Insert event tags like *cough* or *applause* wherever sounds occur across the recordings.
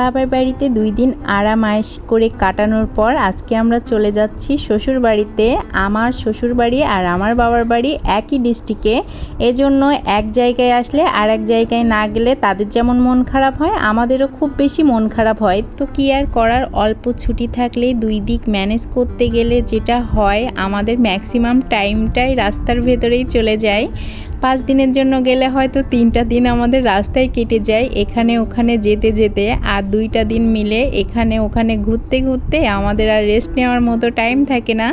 বাবার বাড়িতে দুই দিন আরাম আয়েশ করে কাটানোর পর আজকে আমরা চলে যাচ্ছি শ্বশুর বাড়িতে আমার শ্বশুর বাড়ি আর আমার বাবার বাড়ি একই ডিস্ট্রিক্টে। এজন্য এক জায়গায় আসলে আর এক জায়গায় না গেলে তাদের যেমন মন খারাপ হয়, আমাদেরও খুব বেশি মন খারাপ হয়। তো কি আর করার? অল্প ছুটি থাকলে দুই দিক ম্যানেজ করতে গেলে যেটা হয়, আমাদের ম্যাক্সিমাম টাইমটাই রাস্তার ভেতরেই চলে যায়। পাঁচ দিনের জন্য গেলে হয়তো তিনটা দিন আমাদের রাস্তায় কেটে যায়, এখানে ওখানে যেতে যেতে, আর দুইটা দিন মিলে এখানে ওখানে ঘুরতে ঘুরতে আমাদের আর রেস্ট নেওয়ার মতো টাইম থাকে না।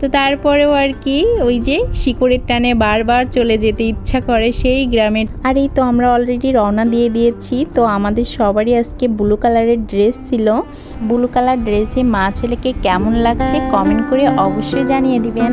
তো তারপরেও আর কি, ওই যে শিকড়ের টানে বারবার চলে যেতে ইচ্ছা করে সেই গ্রামের। আর এই তো আমরা অলরেডি রওনা দিয়ে দিয়েছি, তো আমাদের সবারই আজকে ব্লু কালারের ড্রেস ছিল। ব্লু কালার ড্রেসে মা ছেলেকে কেমন লাগছে কমেন্ট করে অবশ্যই জানিয়ে দিবেন।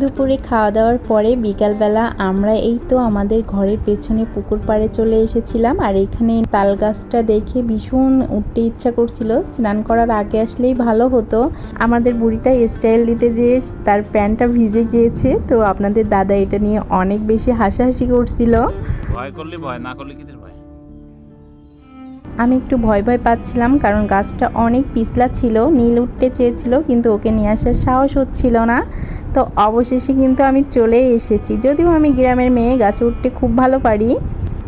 দুপুরে খাওয়া দাওয়ার পরে বিকালবেলা আমরা এই তো আমাদের ঘরের পেছনে পুকুর পাড়ে চলে এসেছিলাম, আর এখানে তাল গাছটা দেখে ভীষণ উঠতে ইচ্ছা করছিল। স্নান করার আগে আসলেই ভালো হতো। আমাদের বুড়িটা স্টাইল দিতে যে তার প্যান্টটা ভিজে গিয়েছে। তো আপনাদের দাদা এটা নিয়ে অনেক বেশি হাসাহাসি করছিল। ভয় করলে ভয়, না করলে কিদের ভয়? আমি একটু ভয় ভয় পাচ্ছিলাম কারণ গাছটা অনেক পিছলা ছিল, নীল উঠতে চেয়েছিল কিন্তু ওকে নিয়ে আসার সাহস হচ্ছিল না। তো অবশেষে কিন্তু আমি চলে এসেছি। যদিও আমি গ্রামের মেয়ে, গাছে উঠতে খুব ভালো পারি।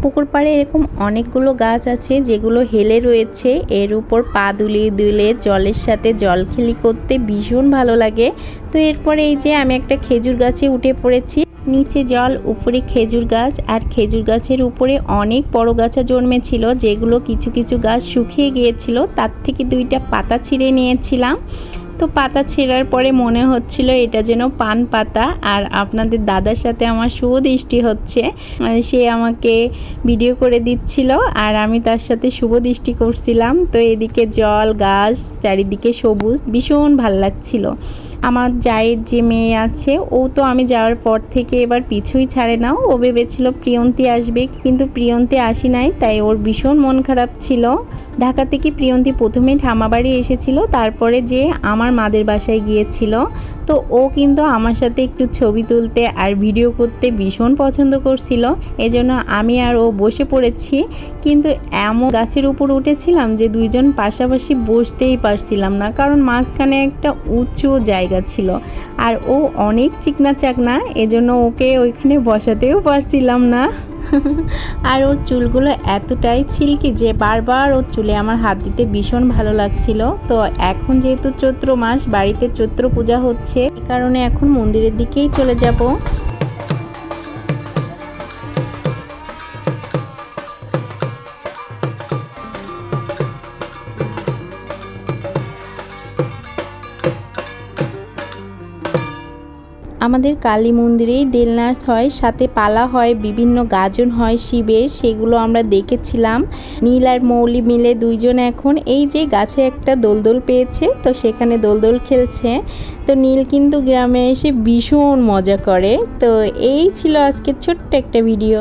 পুকুর পাড়ে এরকম অনেকগুলো গাছ আছে যেগুলো হেলে রয়েছে। এর উপর পা দুলিয়ে দুলে জলের সাথে জল খেলি করতে ভীষণ ভালো লাগে। তো এরপরে এই যে আমি একটা খেজুর গাছে উঠে পড়েছি। নিচে জল, উপরে খেজুর গাছ আর খেজুর গাছের উপরে অনেক বড় গাছা জন্মেছিল, যেগুলো কিছু কিছু গাছ শুকিয়ে গিয়েছিল, তার থেকে দুইটা পাতা ছিঁড়ে নিয়েছিলাম। তো পাতা ছেঁড়ার পরে মনে হচ্ছিল এটা যেন পান পাতা আর আপনাদের দাদার সাথে আমার সুদৃষ্টি হচ্ছে। সে আমাকে ভিডিও করে দিচ্ছিল আর আমি তার সাথে শুভ দৃষ্টি করছিলাম। তো এদিকে জল, গাছ, চারিদিকে সবুজ, ভীষণ ভালো লাগছিল। আমার জায়ের যে মেয়ে আছে, ও তো আমি যাওয়ার পর থেকে এবার পিছুই ছাড়ে না। ও ভেবেছিল প্রিয়ন্তী আসবে, কিন্তু প্রিয়ন্তি আসি নাই, তাই ওর ভীষণ মন খারাপ ছিল। ঢাকা থেকে প্রিয়ন্তী প্রথমে ঠামাবাড়ি এসেছিল, তারপরে যে আমার মাদের বাসায় গিয়েছিল। তো ও কিন্তু আমার সাথে একটু ছবি তুলতে আর ভিডিও করতে ভীষণ পছন্দ করছিল। এজন্য আমি আর ও বসে পড়েছি। কিন্তু এমন গাছের উপর উঠেছিলাম যে দুইজন পাশাপাশি বসতেই পারছিলাম না, কারণ মাঝখানে একটা উঁচু জায়গা ছিল। আর ও অনেক চিকনা চাকনা এজন্য ওকে ওইখানে বসাতেও পারছিলাম না। *laughs* আর ওর চুলগুলো এতটাই ছিলকি যে বারবার ওর চুলে আমার হাত দিতে ভীষণ ভালো লাগছিল। তো এখন যেহেতু চৈত্র মাস, বাড়িতে চৈত্র পূজা হচ্ছে, এই কারণে এখন মন্দিরের দিকেই চলে যাব। আমাদের কালী মন্দিরেই দেলনাচ হয়, সাথে পালা হয়, বিভিন্ন গাজন হয় শিবের, সেগুলো আমরা দেখেছিলাম। নীল আর মৌলি মিলে দুইজন এখন, এই যে গাছে একটা দোলদোল পেয়েছে, তো সেখানে দোলদোল খেলছে। তো নীল কিন্তু গ্রামে এসে ভীষণ মজা করে। তো এই ছিল আজকের ছোট্ট একটা ভিডিও।